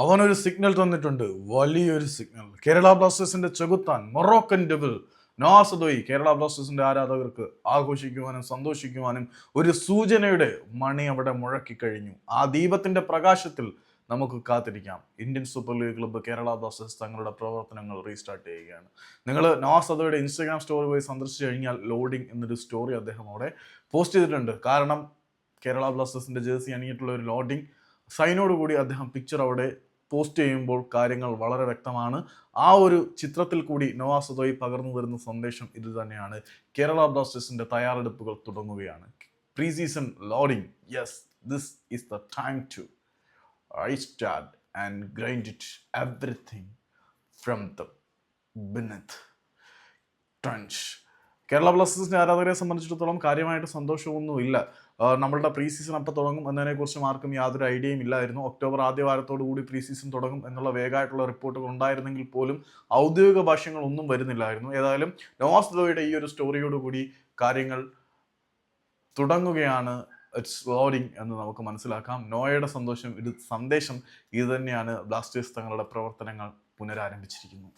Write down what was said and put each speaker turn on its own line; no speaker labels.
അവനൊരു സിഗ്നൽ തന്നിട്ടുണ്ട്. വലിയൊരു സിഗ്നൽ കേരള ബ്ലാസ്റ്റേഴ്സിന്റെ ചെകുത്താൻ മൊറോക്കൻ ഡബിൾ നോസദോയി കേരള ബ്ലാസ്റ്റേഴ്സിന്റെ ആരാധകർക്ക് ആഘോഷിക്കുവാനും സന്തോഷിക്കുവാനും ഒരു സൂചനയുടെ മണി അവിടെ മുഴക്കി കഴിഞ്ഞു. ആ ദീപത്തിന്റെ പ്രകാശത്തിൽ നമുക്ക് കാത്തിരിക്കാം. Indian Super League club Kerala Blasters തങ്ങളുടെ പ്രവർത്തനങ്ങൾ റീസ്റ്റാർട്ട് ചെയ്യുകയാണ്. നിങ്ങൾ നവാസദയുടെ ഇൻസ്റ്റാഗ്രാം സ്റ്റോറി പോയി സന്ദർശിച്ചു കഴിഞ്ഞാൽ ലോഡിംഗ് എന്നൊരു സ്റ്റോറി അദ്ദേഹം അവിടെ പോസ്റ്റ് ചെയ്തിട്ടുണ്ട്. കാരണം കേരള ബ്ലാസ്റ്റേഴ്സിന്റെ ജേഴ്സി അണിയിട്ടുള്ള ഒരു ലോഡിംഗ് സൈനോട് കൂടി അദ്ദേഹം പിക്ചർ അവിടെ പോസ്റ്റ് ചെയ്യുമ്പോൾ കാര്യങ്ങൾ വളരെ വ്യക്തമാണ്. ആ ഒരു ചിത്രത്തിൽ കൂടി നവാസദോയി പകർന്നു തരുന്ന സന്ദേശം ഇത് തന്നെയാണ്. കേരള ബ്ലാസ്റ്റേഴ്സിന്റെ തയ്യാറെടുപ്പുകൾ തുടങ്ങുകയാണ്. Pre season loading yes this is the time to I start and grind it everything from the beneath trench Kerala ബ്ലാസ്റ്റേഴ്സിന്റെ ആരാധകരെ സംബന്ധിച്ചിടത്തോളം കാര്യമായിട്ട് സന്തോഷമൊന്നും ഇല്ല നമ്മളുടെ പ്രീ സീസൺ അപ്പോൾ തുടങ്ങും എന്നതിനെക്കുറിച്ച് ആർക്കും യാതൊരു ഐഡിയയും ഇല്ലായിരുന്നു. ഒക്ടോബർ ആദ്യ വാരത്തോടു കൂടി പ്രീ സീസൺ തുടങ്ങും എന്നുള്ള വേഗമായിട്ടുള്ള റിപ്പോർട്ടുകൾ ഉണ്ടായിരുന്നെങ്കിൽ പോലും ഔദ്യോഗിക ഭാഷ്യങ്ങളൊന്നും വരുന്നില്ലായിരുന്നു. ഏതായാലും നോവാസ് ദോയുടെ ഈ ഒരു സ്റ്റോറിയോട് കൂടി കാര്യങ്ങൾ തുടങ്ങുകയാണ്. ഇറ്റ്സ് ലോഡിങ് എന്ന് നമുക്ക് മനസ്സിലാക്കാം. നോയയുടെ സന്തോഷം ഇത് സന്ദേശം ഇത് തന്നെയാണ് ബ്ലാസ്റ്റേഴ്സ് തങ്ങളുടെ പ്രവർത്തനങ്ങൾ പുനരാരംഭിച്ചിരിക്കുന്നു